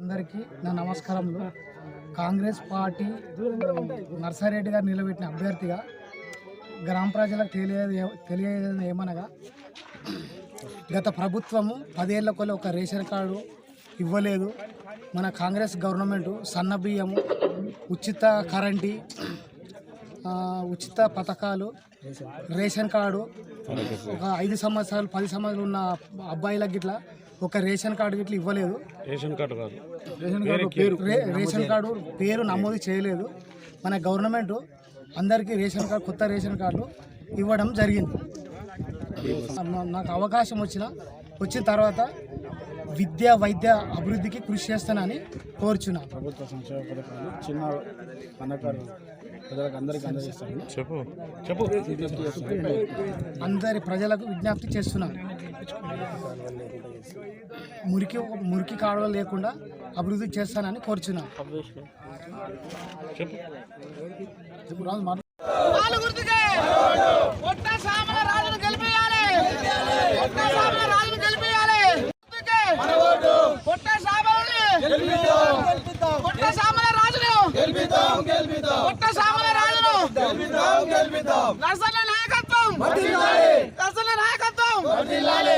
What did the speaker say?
అందరికీ నా నమస్కారములు. కాంగ్రెస్ పార్టీ నర్సారెడ్డి గారు నిలబెట్టిన అభ్యర్థిగా గ్రామ ప్రజలకు తెలియదు తెలియజేది ఏమనగా గత ప్రభుత్వము పదేళ్ళ కొల ఒక రేషన్ కార్డు ఇవ్వలేదు. మన కాంగ్రెస్ గవర్నమెంట్ సన్న బియ్యము ఉచిత కరెంటీ ఉచిత పథకాలు రేషన్ కార్డు ఒక ఐదు సంవత్సరాలు పది సంవత్సరాలు ఉన్న అబ్బాయిలకు గిట్లా ఒక రేషన్ కార్డు గిట్లా ఇవ్వలేదు. రేషన్ కార్డు కాదు. రే- రేషన్ కార్డు పేరు నమోదు చేయలేదు. మన గవర్నమెంట్ అందరికీ రేషన్ కార్డు కొత్త రేషన్ కార్డు ఇవ్వడం జరిగింది. నాకు అవకాశం వచ్చిన వచ్చిన తర్వాత విద్య వైద్య అభివృద్ధికి కృషి చేస్తానని కోరుచున్నాను ప్రభుత్వ సంక్షేమ పథకాలు చిన్న ప్రజలకు అందరికీ అందజేస్తాను. చెప్పు చెప్పు. అందరి ప్రజలకు విజ్ఞప్తి చేస్తున్నాను మురికి మురికి కాలువ లేకుండా అభివృద్ధి చేస్తానని కోరుచున్నాను. చెప్పు పాలు గుర్తుకే. ఒట్ట సామల రాజును గెలిపియాలి. ఒట్ట సామల రాజును గెలిపియాలి. గుర్తుకే. ఒట్ట సామలని ఒట్ట సామల రాజును. ఒట్ట సామల రాజును. నర్సల నాయకత్వం. నర్సల